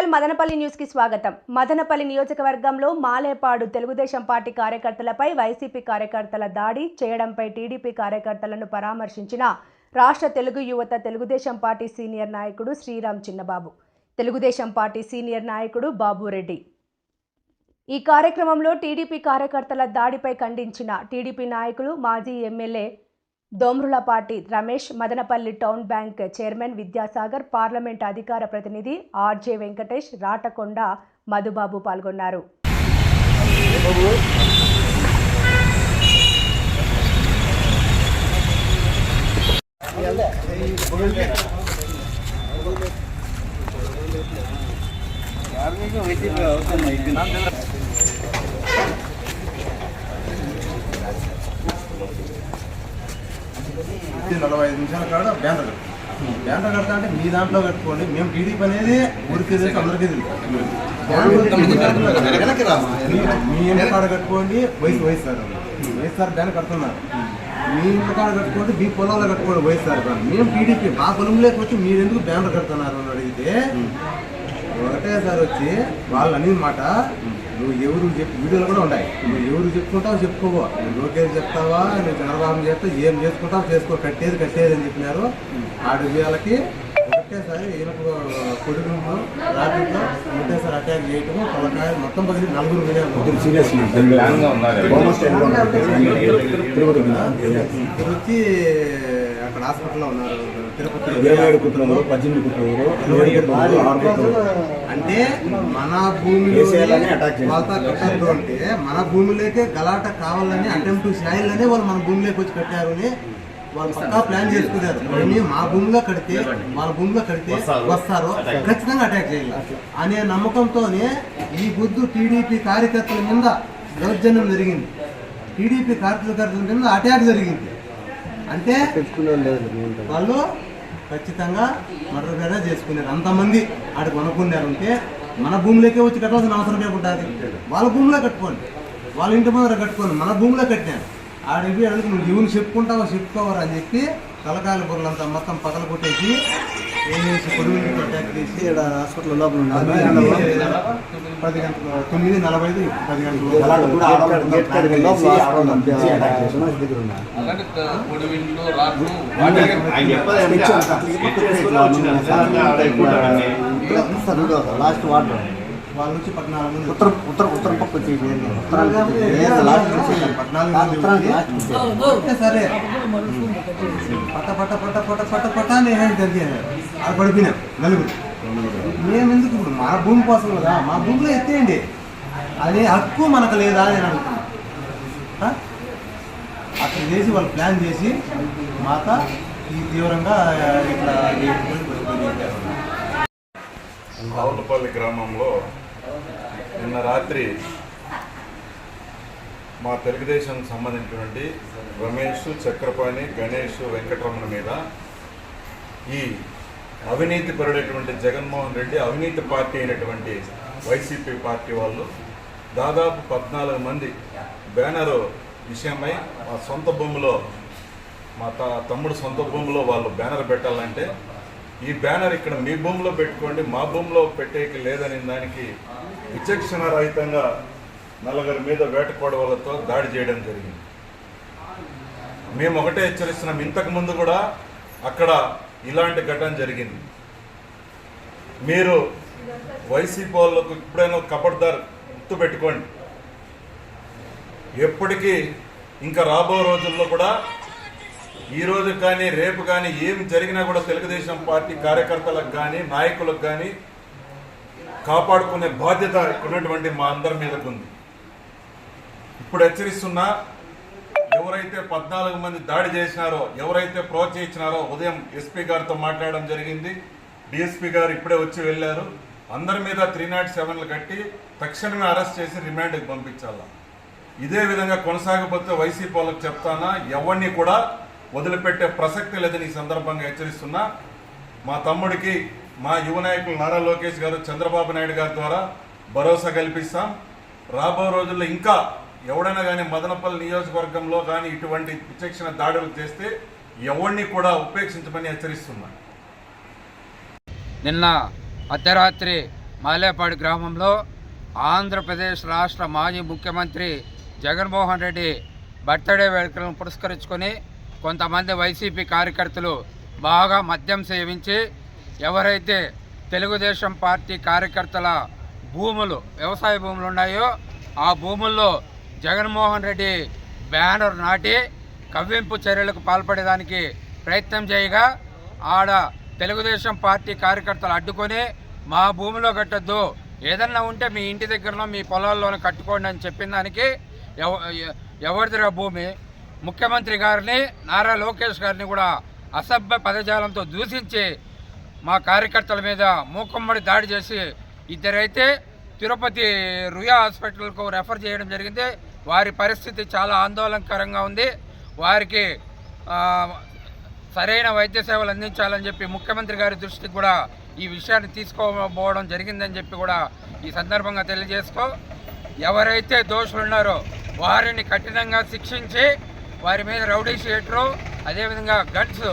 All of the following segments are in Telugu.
జగిత్యాల మదనపల్లి న్యూస్కి స్వాగతం. మదనపల్లి నియోజకవర్గంలో మాలేపాడు తెలుగుదేశం పార్టీ కార్యకర్తలపై వైసీపీ కార్యకర్తల దాడి చేయడంపై టీడీపీ కార్యకర్తలను పరామర్శించిన రాష్ట్ర తెలుగు యువత తెలుగుదేశం పార్టీ సీనియర్ నాయకుడు శ్రీరామ్ చిన్నబాబు తెలుగుదేశం పార్టీ సీనియర్ నాయకుడు బాబురెడ్డి ఈ కార్యక్రమంలో టీడీపీ కార్యకర్తల దాడిపై ఖండించిన టీడీపీ నాయకులు మాజీ MLA Domrulapati Ramesh Madanapalle town bank chairman Vidyasagar parliament అధికార ప్రతినిధి ఆర్జే వెంకటేష్ రాటకొండ మధుబాబు పాల్గొన్నారు. ఇది నలభై ఐదు నిమిషాల కాడ బ్యానర్ కట్టు. బ్యానర్ కడతా అంటే మీ దాంట్లో కట్టుకోండి. మేము టీడీపీ అనేది ఊరికి తెలుసు అందరికీ తెలుసు. మీ- ఇంటి కాడ కట్టుకోండి. వయసు వైఎస్ఆర్ వైఎస్ఆర్ బ్యానర్ కడుతున్నారు. మీ ఇంటి కాడ కట్టుకోండి. మీ పొలంలో కట్టుకోండి. వైఎస్ఆర్ బ్యానర్ మేము టీడీపీ మా పొలంలోకి వచ్చి మీరు ఎందుకు బ్యానర్ కడుతున్నారు అని అడిగితే ఒకటేసారి వచ్చి వాళ్ళు అనేది మాట నువ్వు ఎవరు చెప్పి వీడియోలు కూడా ఉన్నాయి నువ్వు ఎవరు చెప్పుకుంటావు చెప్పుకోవో నువ్వు లోకేష్ చెప్తావా? నువ్వు చంద్రబాబు చెప్తే ఏం చేసుకుంటావు చేసుకో. కట్టేది కట్టేది అని చెప్పినారు. ఆడు వీళ్ళకి ఒకటేసారి ఈయనకు కొడుకు రాత్రిలో ఒకటేసారి అటాక్ చేయటము తలకాయ మొత్తం పగిలి నలుగురు వచ్చి అక్కడ హాస్పిటల్లో ఉన్నారు. తిరుపతి ఇరవై ఏడు కుట్రలు పద్దెనిమిది ఆరు కుట్రలు అంటే మన భూమిలో. వాళ్ళతో కట్టద్దు అంటే మన భూమిలోకే గలాట కావాలని అటెంప్ట్ చేయాలని వాళ్ళు మన భూమిలోకి వచ్చి కట్టారు అని వాళ్ళు పక్కా ప్లాన్ చేసుకున్నారు. కానీ మా భూమిలో కడితే వాళ్ళ భూమిలో కడితే వస్తారు. ఖచ్చితంగా అటాక్ చేయాలి. అనే నమ్మకంతోనే ఈ బుద్ధు టీడీపీ కార్యకర్తల మీద దౌర్జన్యం జరిగింది. టీడీపీ కార్యకర్తల మీద అటాక్ జరిగింది. అంటే వాళ్ళు ఖచ్చితంగా మర్డర్ గానే చేసుకున్నారు అంతమంది ఆడికి కొనుక్కున్నారు ఉంటే మన భూమిలోకే వచ్చి కట్టాల్సిన అవసరం ఏముంటుంది వాళ్ళ భూమిలో కట్టుకోండి. వాళ్ళ ఇంటి ముందర కట్టుకోండి. మన భూమిలో కట్టాను ఆడికి అడుగు నువ్వు ఎవరు చెప్పుకుంటావో చెప్పుకోవరు అని చెప్పి తలకాయల బుర్రలంతా మొత్తం పగల కొట్టేసి ఏం చేసి పొడుగు అటాక్ చేసి హాస్పిటల్ లోపల పది గంటలు తొమ్మిది నలభై ఐదు పది గంటలు లాస్ట్ వాటర్ వాళ్ళ నుంచి పద్నాలుగు మంది ఉత్తరం పక్క పద్నాలుగు మంది సరే. అని ఏమైనా జరిగాను అది పడిపోయినాం నలుగురు. మేము ఎందుకు ఇప్పుడు? మన భూమి కోసం కదా. మా భూమిలో ఎత్తేయండి. అదే హక్కు మనకు లేదా అని నేను అడుగుతున్నాను ఆ? అట్లా చేసి వాళ్ళు ప్లాన్ చేసి మాత ఈ తీవ్రంగా ఇట్లా ఆవులపల్లి గ్రామంలో నిన్న రాత్రి మా తెలుగుదేశం సంబంధించినటువంటి రమేష్ చక్రపాణి గణేష్ వెంకటరమణ మీద ఈ అవినీతి పరుడైనటువంటి జగన్మోహన్ రెడ్డి అవినీతి పార్టీ అయినటువంటి వైసీపీ పార్టీ వాళ్ళు దాదాపు పద్నాలుగు మంది బ్యానరు విషయమై మా సొంత భూమిలో మా త తమ్ముడు సొంత భూమిలో వాళ్ళు బ్యానర్ పెట్టాలంటే ఈ బ్యానర్ ఇక్కడ మీ భూమిలో పెట్టుకోండి మా భూమిలో పెట్టేకి లేదని దానికి విచక్షణ రహితంగా నలుగురి మీద వేటకోడవలతో దాడి చేయడం జరిగింది. మేము ఒకటే హెచ్చరిస్తున్నాం ఇంతకు ముందు కూడా అక్కడ ఇలాంటి ఘటన జరిగింది. మీరు వైసీపీ వాళ్ళకు ఇప్పుడైనా కబడ్దార్ గుర్తు పెట్టుకోండి. ఎప్పటికీ ఇంకా రాబో రోజుల్లో కూడా ఈ కానీ రేపు కానీ ఏం జరిగినా కూడా తెలుగుదేశం పార్టీ కార్యకర్తలకు కానీ నాయకులకు కానీ కాపాడుకునే బాధ్యత ఉన్నటువంటి మా అందరి మీదకు ఉంది. ఇప్పుడు హెచ్చరిస్తున్నా ఎవరైతే పద్నాలుగు మంది దాడి చేసినారో ఎవరైతే ప్రోత్సహించినారో ఉదయం ఎస్పీ గారితో మాట్లాడడం జరిగింది. డిఎస్పీ గారు ఇప్పుడే వచ్చి వెళ్ళారు. అందరి మీద త్రీ నాట్ సెవెన్లు కట్టి తక్షణమే అరెస్ట్ చేసి రిమాండ్కి పంపించాలా? ఇదే విధంగా కొనసాగిపోతే వైసీపీ వాళ్ళకి చెప్తానా? ఎవరిని కూడా వదిలిపెట్టే ప్రసక్తి లేదని ఈ సందర్భంగా హెచ్చరిస్తున్నా. మా తమ్ముడికి మా యువ నాయకులు నారా లోకేష్ గారు చంద్రబాబు నాయుడు గారి ద్వారా భరోసా కల్పిస్తాం. రాబో రోజుల్లో ఇంకా ఎవడైనా కానీ మదనపల్లి నియోజకవర్గంలో కానీ ఇటువంటి విచక్షణ దాడులు చేస్తే ఎవరిని కూడా ఉపేక్షించమని హెచ్చరిస్తున్నా. నిన్న అర్ధరాత్రి మాలేపాడు గ్రామంలో ఆంధ్రప్రదేశ్ రాష్ట్ర మాజీ ముఖ్యమంత్రి జగన్మోహన్ రెడ్డి బర్త్డే వేడుకలను పురస్కరించుకొని కొంతమంది వైసీపీ కార్యకర్తలు బాగా మద్యం సేవించి ఎవరైతే తెలుగుదేశం పార్టీ కార్యకర్తల భూములు వ్యవసాయ భూములు ఉన్నాయో ఆ భూముల్లో జగన్మోహన్ రెడ్డి బ్యానర్ నాటి కవ్వింపు చర్యలకు పాల్పడేదానికి ప్రయత్నం చేయగా ఆడ తెలుగుదేశం పార్టీ కార్యకర్తలు అడ్డుకొని మా భూమిలో కట్టద్దు ఏదన్నా ఉంటే మీ ఇంటి దగ్గరలో మీ పొలాల్లోనే కట్టుకోండి అని చెప్పిన దానికి ఎవ ఎ- ఎవరిదిరా భూమి? ముఖ్యమంత్రి గారిని నారా లోకేష్ గారిని కూడా అసభ్య పదజాలంతో దూషించి మా కార్యకర్తల మీద మూకమ్మడి దాడి చేసి ఇద్దరైతే తిరుపతి రుయా హాస్పిటల్కు రెఫర్ చేయడం జరిగింది. వారి పరిస్థితి చాలా ఆందోళనకరంగా ఉంది. వారికి సరైన వైద్య సేవలు అందించాలని చెప్పి ముఖ్యమంత్రి గారి దృష్టికి కూడా ఈ విషయాన్ని తీసుకోబోవడం జరిగిందని చెప్పి కూడా ఈ సందర్భంగా తెలియజేస్తూ ఎవరైతే దోషులు ఉన్నారో వారిని కఠినంగా శిక్షించి వారి మీద రౌడీ షీటరు అదేవిధంగా గన్స్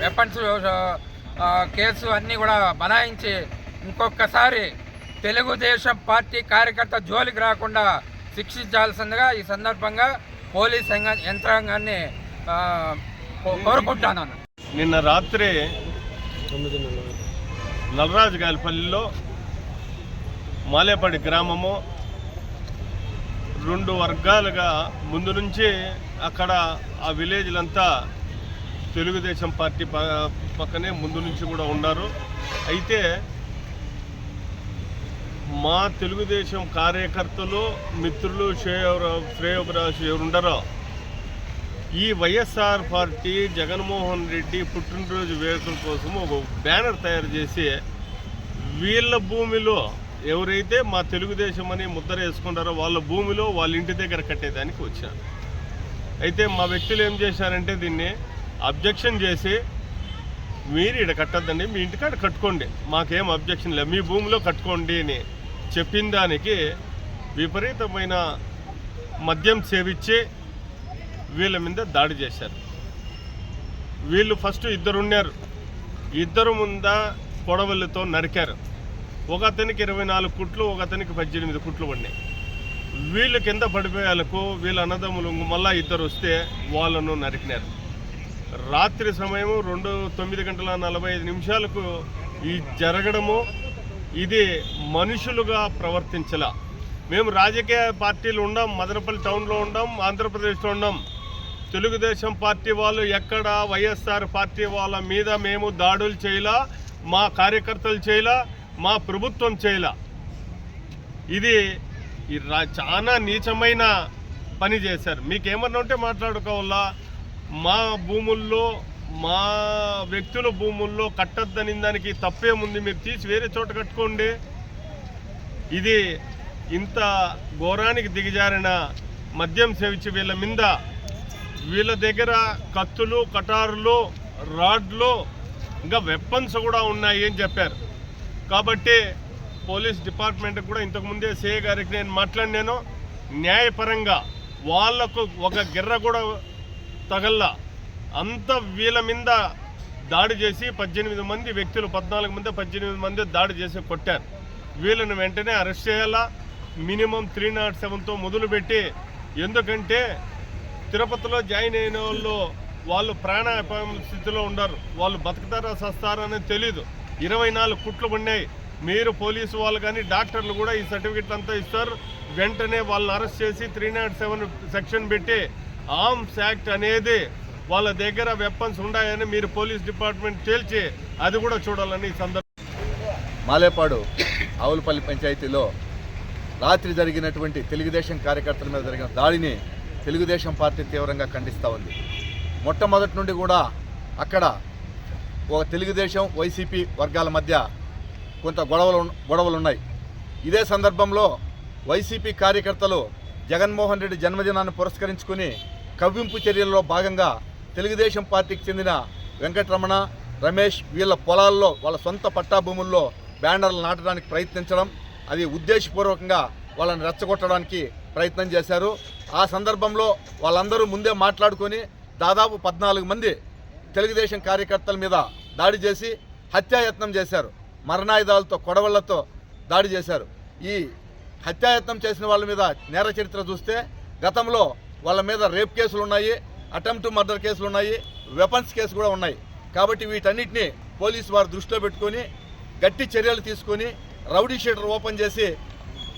వెపన్స్ కేసు అన్నీ కూడా బనాయించి ఇంకొకసారి తెలుగుదేశం పార్టీ కార్యకర్త జోలికి రాకుండా శిక్షించాల్సిందిగా ఈ సందర్భంగా పోలీస్ యంత్రాంగాన్ని కోరుకుంటాను కోరుకుంటున్నాను. నిన్న రాత్రి నలరాజు గాలిపల్లిలో మాలేపడి గ్రామము రెండు వర్గాలుగా ముందు నుంచి అక్కడ ఆ విలేజ్లంతా తెలుగుదేశం పార్టీ పక్కనే ముందు నుంచి కూడా ఉన్నారు. అయితే మా తెలుగుదేశం కార్యకర్తలు మిత్రులు శ్రేయ శ్రేయోభిలాషు ఎవరు ఈ వైఎస్ఆర్ పార్టీ జగన్మోహన్ రెడ్డి పుట్టినరోజు వేడుకల కోసం ఒక బ్యానర్ తయారు చేసి వీళ్ళ భూమిలో ఎవరైతే మా తెలుగుదేశం అని ముద్ర వేసుకుంటారో వాళ్ళ భూమిలో వాళ్ళ ఇంటి దగ్గర కట్టేదానికి వచ్చారు. అయితే మా వ్యక్తులు ఏం చేశారంటే దీన్ని అబ్జెక్షన్ చేసి మీరు ఇక్కడ కట్టద్దండి మీ ఇంటికాడ కట్టుకోండి. మాకేం అబ్జెక్షన్ లేదు. మీ భూమిలో కట్టుకోండి అని చెప్పిన దానికి విపరీతమైన మద్యం సేవించి వీళ్ళ మీద దాడి చేశారు. వీళ్ళు ఫస్ట్ ఇద్దరు ఉన్నారు. ఇద్దరు ముంద పొడవలతో నరికారు. ఒక అతనికి ఇరవై నాలుగు కుట్లు ఒక అతనికి పద్దెనిమిది కుట్లు పడినాయి. వీళ్ళు కింద పడిపోయేలకు వీళ్ళ అన్నదమ్ములు మళ్ళా ఇద్దరు వస్తే వాళ్ళను నరికినారు. రాత్రి సమయం రెండు తొమ్మిది గంటల నలభై ఐదు నిమిషాలకు ఈ జరగడము ఇది మనుషులుగా ప్రవర్తించలా. మేము రాజకీయ పార్టీలు ఉండం మదనపల్లి టౌన్లో ఉండం ఆంధ్రప్రదేశ్లో ఉండం. తెలుగుదేశం పార్టీ వాళ్ళు ఎక్కడ వైఎస్ఆర్ పార్టీ వాళ్ళ మీద మేము దాడులు చేయలా మా కార్యకర్తలు చేయలా మా ప్రభుత్వం చేయలా. ఇది ఈ రా- చాలా నీచమైన పని చేశారు. మీకేమన్నా ఉంటే మాట్లాడుకోవాలా? మా భూముల్లో మా వ్యక్తుల భూముల్లో కట్టద్దని దానికి తప్పేముంది? మీరు తీసి వేరే చోట కట్టుకోండి. ఇది ఇంత ఘోరానికి దిగజారిన మద్యం సేవించి వీళ్ళ మీద వీళ్ళ దగ్గర కత్తులు కటారులు రాడ్లు ఇంకా వెపన్స్ కూడా ఉన్నాయి అని చెప్పారు. కాబట్టి పోలీస్ డిపార్ట్మెంట్ కూడా ఇంతకుముందే సిఏ గారికి నేను మాట్లాడినాను. న్యాయపరంగా వాళ్ళకు ఒక గిర్ర కూడా తగల్లా. అంత వీళ్ళ మీద దాడి చేసి పద్దెనిమిది మంది వ్యక్తులు పద్నాలుగు మంది పద్దెనిమిది మంది దాడి చేసి కొట్టారు. వీళ్ళని వెంటనే అరెస్ట్ చేయాలా? మినిమం త్రీ నాట్ సెవెన్తో మొదలుపెట్టి ఎందుకంటే తిరుపతిలో జాయిన్ అయిన వాళ్ళు వాళ్ళు ప్రాణాపాయం స్థితిలో ఉండరు. వాళ్ళు బతుకుతారా సస్తారా అనేది తెలీదు. ఇరవై నాలుగు కుట్లు పడినాయి. మీరు పోలీసు వాళ్ళు కానీ డాక్టర్లు కూడా ఈ సర్టిఫికెట్లు అంతా ఇస్తారు. వెంటనే వాళ్ళని అరెస్ట్ చేసి త్రీ నాట్ సెవెన్ సెక్షన్ పెట్టి ఆర్మ్స్ యాక్ట్ అనేది వాళ్ళ దగ్గర వెపన్స్ ఉన్నాయని మీరు పోలీస్ డిపార్ట్మెంట్ తేల్చి అది కూడా చూడాలని ఈ సందర్భం మాలేపాడు ఆవులపల్లి పంచాయతీలో రాత్రి జరిగినటువంటి తెలుగుదేశం కార్యకర్తల మీద జరిగిన దాడిని తెలుగుదేశం పార్టీ తీవ్రంగా ఖండిస్తూ ఉంది. మొట్టమొదటి నుండి కూడా అక్కడ ఒక తెలుగుదేశం వైసీపీ వర్గాల మధ్య కొంత గొడవలు గొడవలు ఉన్నాయి. ఇదే సందర్భంలో వైసీపీ కార్యకర్తలు జగన్మోహన్ రెడ్డి జన్మదినాన్ని పురస్కరించుకుని కవ్వింపు చర్యల్లో భాగంగా తెలుగుదేశం పార్టీకి చెందిన వెంకటరమణ రమేష్ వీళ్ళ పొలాల్లో వాళ్ళ సొంత పట్టాభూముల్లో బ్యానర్లు నాటడానికి ప్రయత్నించడం అది ఉద్దేశపూర్వకంగా వాళ్ళని రెచ్చగొట్టడానికి ప్రయత్నం చేశారు. ఆ సందర్భంలో వాళ్ళందరూ ముందే మాట్లాడుకొని దాదాపు పద్నాలుగు మంది తెలుగుదేశం కార్యకర్తల మీద దాడి చేసి హత్యాయత్నం చేశారు. మరణాయుధాలతో కొడవళ్ళతో దాడి చేశారు. ఈ హత్యాయత్నం చేసిన వాళ్ళ మీద నేర చరిత్ర చూస్తే గతంలో వాళ్ళ మీద రేప్ కేసులు ఉన్నాయి అటెంప్ట్ మర్డర్ కేసులు ఉన్నాయి వెపన్స్ కేసు కూడా ఉన్నాయి. కాబట్టి వీటన్నిటిని పోలీసు వారు దృష్టిలో పెట్టుకొని గట్టి చర్యలు తీసుకొని రౌడీ షీటర్ ఓపెన్ చేసి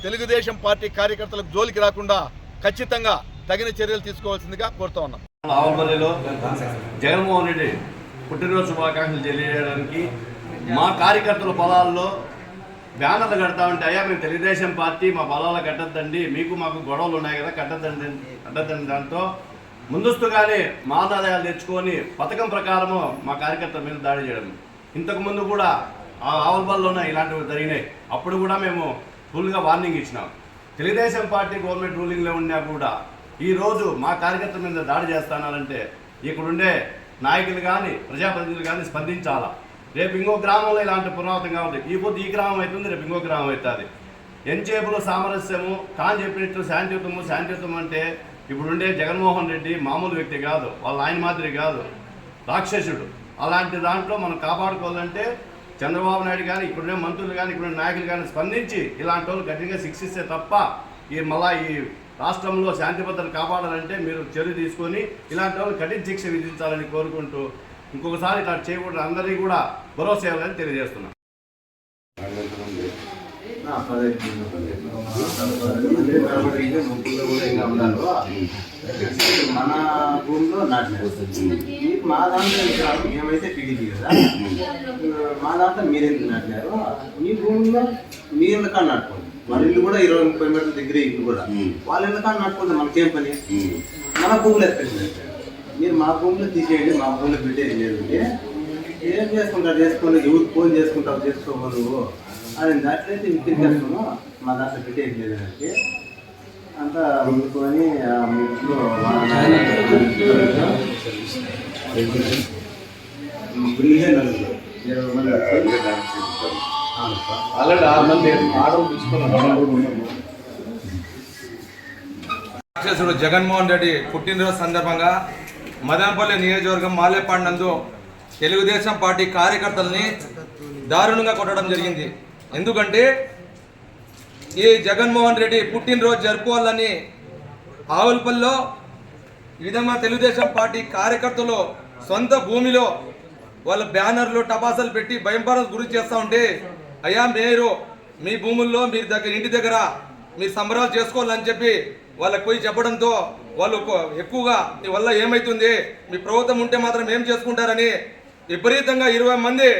తెలుగుదేశం పార్టీ కార్యకర్తలకు జోలికి రాకుండా ఖచ్చితంగా తగిన చర్యలు తీసుకోవాల్సిందిగా కోరుతా ఉన్నాం. ఆవల్పల్లిలో జగన్మోహన్ రెడ్డి పుట్టినరోజు శుభాకాంక్షలు తెలియజేయడానికి మా కార్యకర్తల పొలాల్లో బ్యానర్లు కడతా ఉంటే అయ్యా మేము తెలుగుదేశం పార్టీ మా పొలాల్లో కట్టద్దండి మీకు మాకు గొడవలు ఉన్నాయి కదా కట్టద్దండి కట్టద్దండి దాంతో ముందస్తుగానే మాదాదాయాలు తెచ్చుకొని పథకం ప్రకారము మా కార్యకర్తల మీద దాడి చేయడం. ఇంతకుముందు కూడా ఆ ఆవల్పల్లిలోనే ఇలాంటివి జరిగినాయి. అప్పుడు కూడా మేము ఫుల్గా వార్నింగ్ ఇచ్చినాం. తెలుగుదేశం పార్టీ గవర్నమెంట్ రూలింగ్లో ఉన్నా కూడా ఈరోజు మా కార్యకర్తల మీద దాడి చేస్తానంటే ఇక్కడుండే నాయకులు కానీ ప్రజాప్రతినిధులు కానీ స్పందించాలా? రేపు ఇంకో గ్రామంలో ఇలాంటి పురాతనంగా ఉంది. ఈ పొద్దు ఈ గ్రామం అవుతుంది రేపు ఇంకో గ్రామం అవుతుంది. ఎంచేపులో సామరస్యము కాని చెప్పినట్టు శాంతియుతము శాంతియుతం అంటే ఇప్పుడుండే జగన్మోహన్ రెడ్డి మామూలు వ్యక్తి కాదు వాళ్ళ ఆయన మాదిరి కాదు రాక్షసుడు. అలాంటి దాంట్లో మనం కాపాడుకోవాలంటే చంద్రబాబు నాయుడు కానీ ఇప్పుడున్న మంత్రులు కానీ ఇప్పుడున్న నాయకులు కానీ స్పందించి ఇలాంటి వాళ్ళు గట్టిగా శిక్షిస్తే తప్ప ఈ మళ్ళా ఈ రాష్ట్రంలో శాంతి భద్రతలు కాపాడాలంటే మీరు చర్య తీసుకొని ఇలాంటి వాళ్ళు కఠిన శిక్ష విధించాలని కోరుకుంటూ ఇంకొకసారి ఇట్లా చేయకూడదు అందరికీ కూడా భరోసా చేయాలని తెలియజేస్తున్నాం కూడా ఉన్నారు మన భూమిలో నాటినారు మా దాంట్లో మేమైతే టీడీపీ కదా మా దాంట్లో మీరెందుకు నాటినారు మీ భూమిలో మీరు ఎందుకు నాటుకోండి మన ఇల్లు కూడా ఇరవై ముప్పై మీటర్ల దగ్గర ఇల్లు కూడా వాళ్ళ ఎందుకు నాటుకుంటే మనకేం పని మన భూములు ఎక్కడ మీరు మా భూమిలో తీసేయండి మా భూమిలో పెట్టేది లేదు ఏం? చేసుకుంటారు? చేసుకొని ఎవరు ఫోన్ చేసుకుంటావు చేసుకోవు నువ్వు అది దాంట్లయితే ఇంటికేస్తాము మా దాంట్లో పెట్టేది లేదు అంతా ముందుకొని ఇంట్లో నలుగురు ఇరవై మంది ఆల్రెడీ ఆరు మంది ఆర్డర్ తీసుకున్నాం రాక్షసుడు జగన్మోహన్ రెడ్డి పుట్టినరోజు సందర్భంగా మదనపల్లి నియోజకవర్గం మాలేపాడు నందు తెలుగుదేశం పార్టీ కార్యకర్తల్ని దారుణంగా కొట్టడం జరిగింది. ఎందుకంటే ఈ జగన్మోహన్ రెడ్డి పుట్టినరోజు జరుపుకోవాలని ఆవులపల్లిలో ఈ విధంగా తెలుగుదేశం పార్టీ కార్యకర్తలు సొంత భూమిలో వాళ్ళ బ్యానర్లు టపాసాలు పెట్టి భయంపరకు గురి చేస్తూ ఉంటే అయ్యా మీరు మీ భూముల్లో మీరు దగ్గర ఇంటి దగ్గర మీ సంబరాలు చేసుకోవాలని చెప్పి వాళ్ళకి పోయి చెప్పడంతో వాళ్ళు ఎక్కువగా మీ వల్ల ఏమవుతుంది మీ ప్రభుత్వం ఉంటే మాత్రం ఏం చేసుకుంటారని విపరీతంగా ఇరవై మంది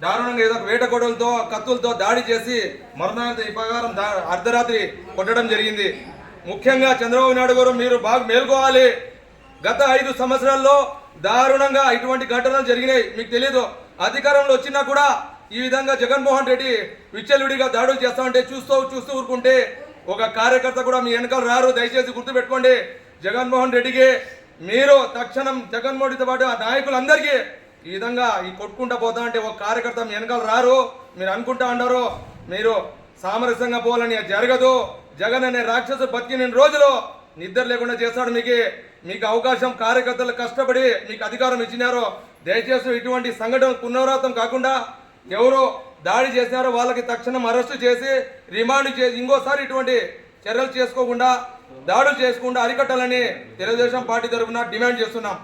దారుణంగా ఏదో వేట గొడవలతో కత్తులతో దాడి చేసి మరణాంత ఈ ప్రకారం దా- అర్ధరాత్రి కొట్టడం జరిగింది. ముఖ్యంగా చంద్రబాబు నాయుడు గారు మీరు బాగా మేల్కోవాలి. గత ఐదు సంవత్సరాల్లో దారుణంగా ఇటువంటి ఘటనలు జరిగినాయి. మీకు తెలియదు అధికారంలో వచ్చినా కూడా ఈ విధంగా జగన్మోహన్ రెడ్డి విచ్చలుడిగా దాడులు చేస్తా ఉంటే చూస్తూ చూస్తూ ఊరుకుంటే ఒక కార్యకర్త కూడా మీ వెనకాల రారు దయచేసి గుర్తుపెట్టుకోండి. జగన్మోహన్ రెడ్డికి మీరు తక్షణం జగన్మోహన్తో పాటు ఆ నాయకులందరికీ ఈ విధంగా ఈ కొట్టుకుంటా పోతా అంటే ఒక కార్యకర్త మీ వెనకాల రారు. మీరు అనుకుంటా అన్నారు మీరు సామరస్యంగా పోవాలని అది జరగదు. జగన్ అనే రాక్షసు బతికిన రోజులు నిద్ర లేకుండా చేస్తాడు మీకు. మీకు అవకాశం కార్యకర్తలు కష్టపడి మీకు అధికారం ఇచ్చినారు. దయచేసి ఇటువంటి సంఘటన పునరావృతం కాకుండా ఎవరు దాడి చేసినారో వాళ్ళకి తక్షణం అరెస్టు చేసి రిమాండ్ చేసి ఇంకోసారి ఇటువంటి చర్యలు చేసుకోకుండా దాడులు చేసుకుండా అరికట్టాలని తెలుగుదేశం పార్టీ తరఫున డిమాండ్ చేస్తున్నాం.